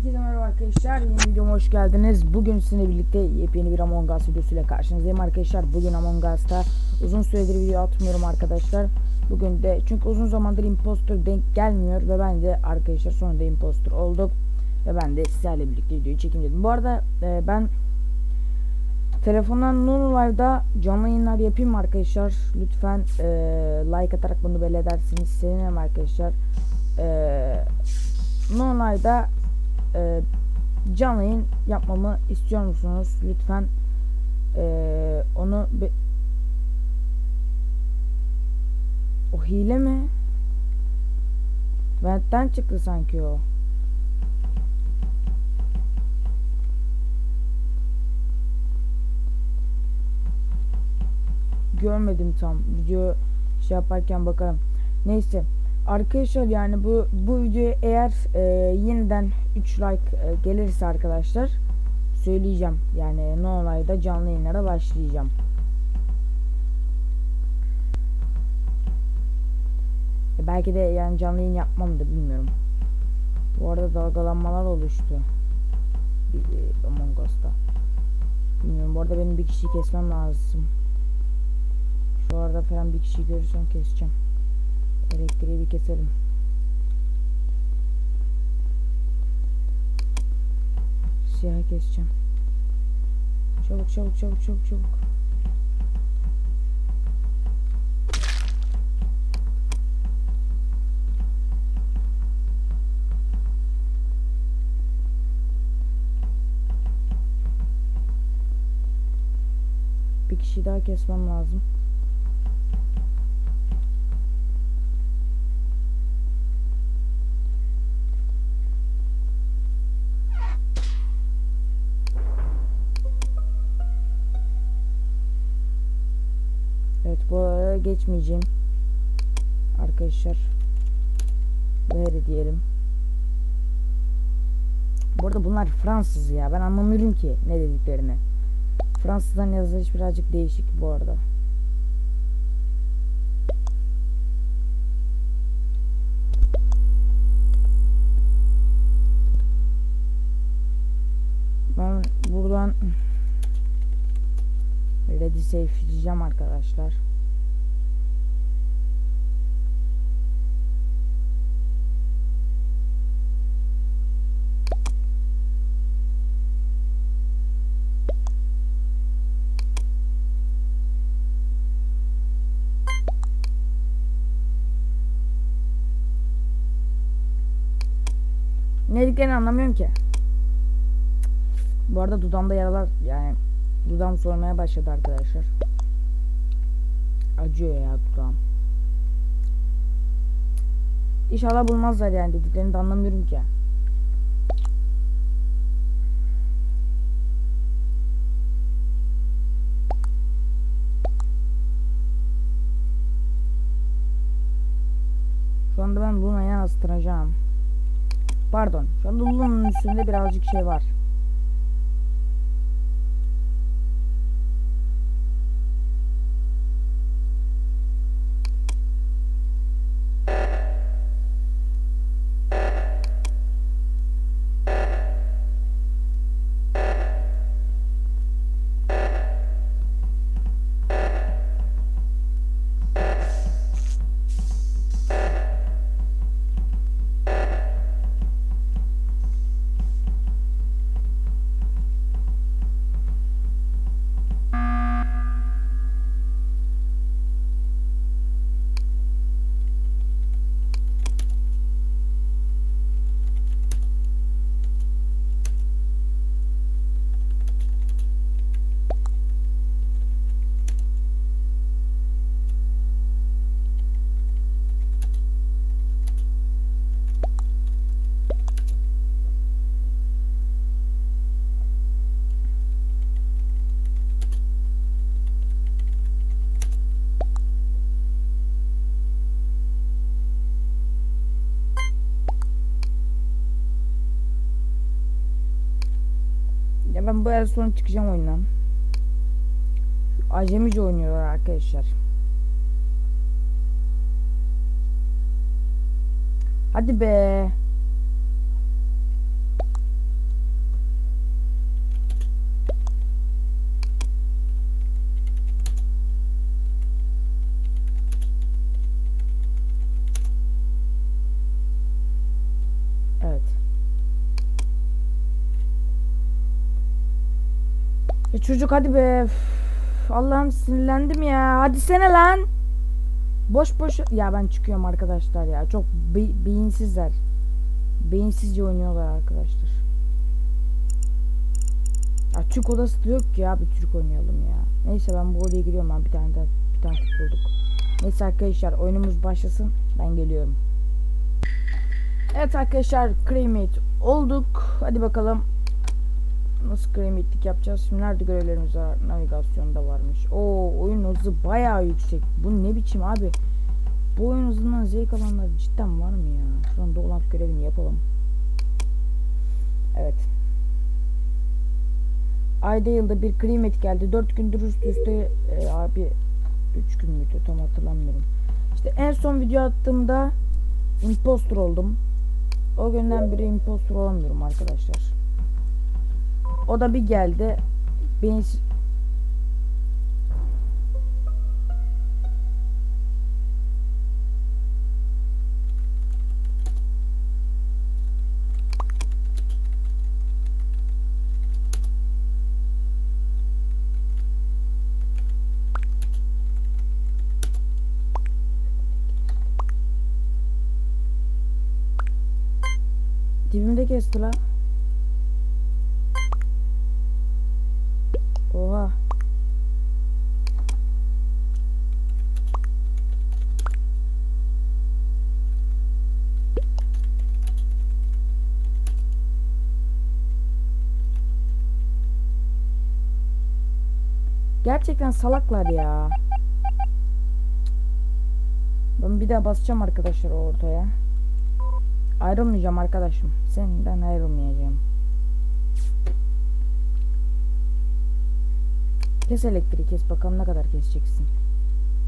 Herkese merhaba arkadaşlar. Yeni videoma hoş geldiniz. Bugün sizinle birlikte yepyeni bir Among Us videosuyla karşınızdayım arkadaşlar. Bugün Among Us'ta uzun süredir video atmıyorum arkadaşlar. Bugün de çünkü uzun zamandır impostor denk gelmiyor ve ben de arkadaşlar sonunda impostor olduk. Ve ben de sizlerle birlikte videoyu çekeyim dedim. Bu arada e, ben telefondan Nunu Live'da canlı yayınlar yapayım arkadaşlar. Lütfen e, like atarak bunu belli edersiniz. Sevinirim arkadaşlar. Eee Nonline'da e, canlı yayın yapmamı istiyor musunuz? Lütfen e, onu be- o hile mi? Vent'ten çıktı sanki o. Görmedim tam. Video şey yaparken bakarım. Neyse. Arkadaşlar yani bu bu videoya eğer e, yeniden 3 like e, gelirse arkadaşlar söyleyeceğim. Yani no olayda canlı yayınlara başlayacağım. E, belki de yani canlı yayın yapmam da bilmiyorum. Bu arada dalgalanmalar oluştu. Bir, e, Among Us'ta. Bilmiyorum. Bu arada benim bir kişiyi kesmem lazım. Şu arada falan bir kişi görürsem keseceğim. Elektriği bir keselim. Siyahı keseceğim. Çabuk çabuk çabuk çabuk çabuk. Bir kişi daha kesmem lazım. Geçmeyeceğim. Arkadaşlar. Böyle diyelim. Bu arada bunlar Fransız ya. Ben anlamıyorum ki ne dediklerini. Fransızdan yazılış birazcık değişik bu arada. Ben buradan Ready safe arkadaşlar. Ne dediklerini anlamıyorum ki. Bu arada dudamda yaralar yani dudağım sormaya başladı arkadaşlar. Acıyor ya dudağım. İnşallah bulmazlar yani dediklerini de anlamıyorum ki. Şu anda ben Luna'ya astıracağım. Pardon. Şu anda Luna'nın üstünde birazcık şey var. Ben bu el sonra çıkacağım oyundan. Acemice oynuyorlar arkadaşlar. Hadi be. Ya çocuk hadi be. Allah'ım sinirlendim ya. Hadi sene lan. Boş boş. Ya ben çıkıyorum arkadaşlar ya. Çok be- beyinsizler. Beyinsizce oynuyorlar arkadaşlar. Ya Türk odası da yok ki ya. Bir Türk oynayalım ya. Neyse ben bu odaya giriyorum ben bir tane daha bir tane bulduk. Neyse arkadaşlar oyunumuz başlasın. Ben geliyorum. Evet arkadaşlar cremate olduk. Hadi bakalım nasıl cremate'lik yapacağız. Şimdi nerede görevlerimiz var? Navigasyonda varmış. Oo oyun hızı bayağı yüksek. Bu ne biçim abi? Bu oyun hızından zevk alanlar cidden var mı ya? Şu an dolap görevini yapalım. Evet. Ayda yılda bir cremate geldi. 4 gündür üst üste e, abi 3 gün müydü tam hatırlamıyorum. İşte en son video attığımda impostor oldum. O günden beri impostor olamıyorum arkadaşlar. O da bir geldi. Beni dibimde kesti la. Oha. Gerçekten salaklar ya. Ben bir daha basacağım arkadaşlar ortaya. Ayrılmayacağım arkadaşım. Senden ayrılmayacağım. Kes elektriği kes bakalım ne kadar keseceksin.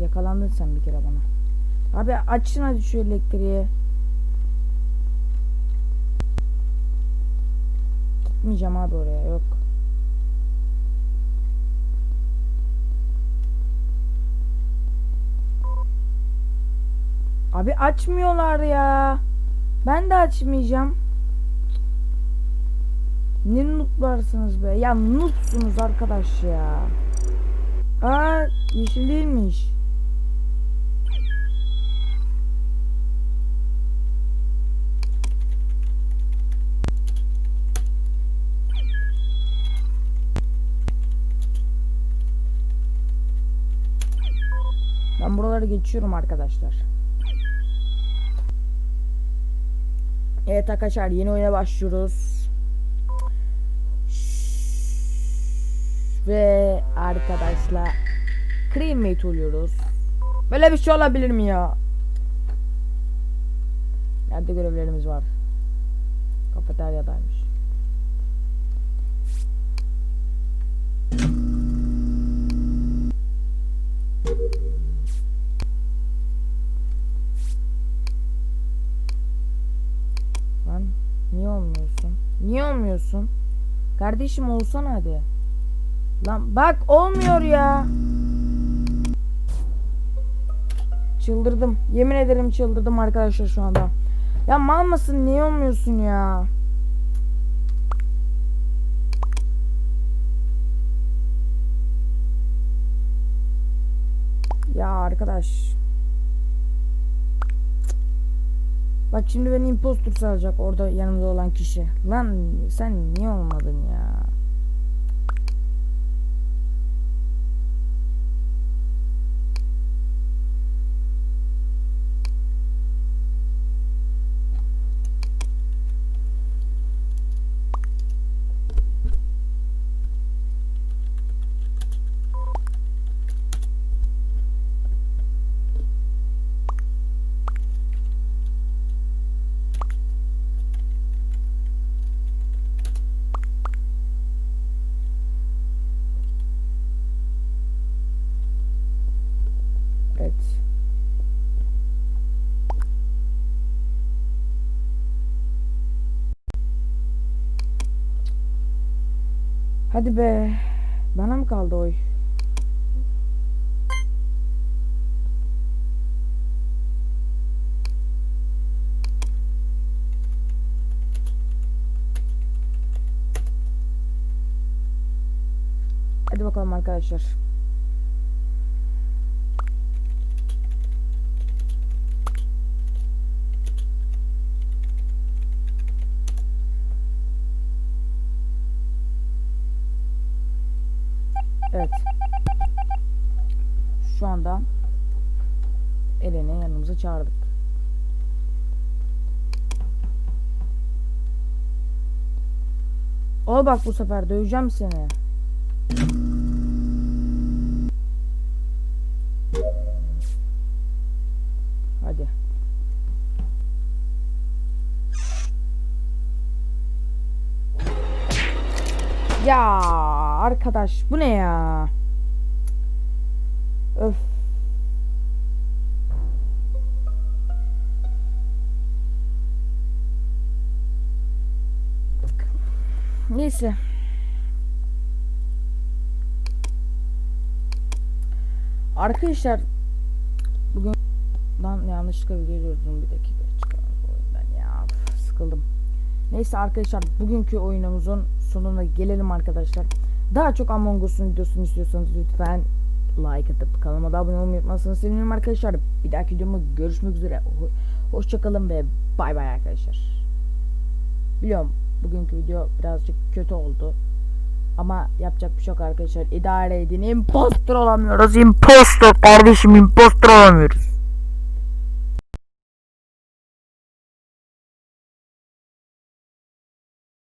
Yakalandın sen bir kere bana. Abi açın hadi şu elektriği. Gitmeyeceğim abi oraya yok. Abi açmıyorlar ya. Ben de açmayacağım. Ne nooplarsınız be? Ya noobsunuz arkadaş ya. Aa yeşil değilmiş. Ben buraları geçiyorum arkadaşlar. Evet arkadaşlar yeni oyuna başlıyoruz. Ve arkadaşlar cremate oluyoruz. Böyle bir şey olabilir mi ya? Nerede görevlerimiz var? Kafeteryadaymış. Lan niye olmuyorsun? Niye olmuyorsun? Kardeşim olsana hadi. Lan bak olmuyor ya. Çıldırdım. Yemin ederim çıldırdım arkadaşlar şu anda. Ya mal mısın? Niye olmuyorsun ya? Ya arkadaş. Bak şimdi beni impostor sayacak orada yanımda olan kişi. Lan sen niye olmadın ya? Evet. Hadi be. Bana mı kaldı oy? Hadi bakalım arkadaşlar. Evet. Şu anda Eren'i yanımıza çağırdık. Ol bak bu sefer döveceğim seni. Hadi. Ya arkadaş bu ne ya? Öf. Neyse. Arkadaşlar bugün lan yanlışlıkla durdum bir dakika çıkalım oyundan ya sıkıldım. Neyse arkadaşlar bugünkü oyunumuzun sonuna gelelim arkadaşlar. Daha çok Among Us'un videosunu istiyorsanız lütfen like atıp kanalıma da abone olmayı unutmazsanız sevinirim arkadaşlar. Bir dahaki videomda görüşmek üzere. Ho- Hoşçakalın ve bay bay arkadaşlar. Biliyorum bugünkü video birazcık kötü oldu. Ama yapacak bir şey yok arkadaşlar. İdare edin. Impostor olamıyoruz. Impostor kardeşim impostor olamıyoruz.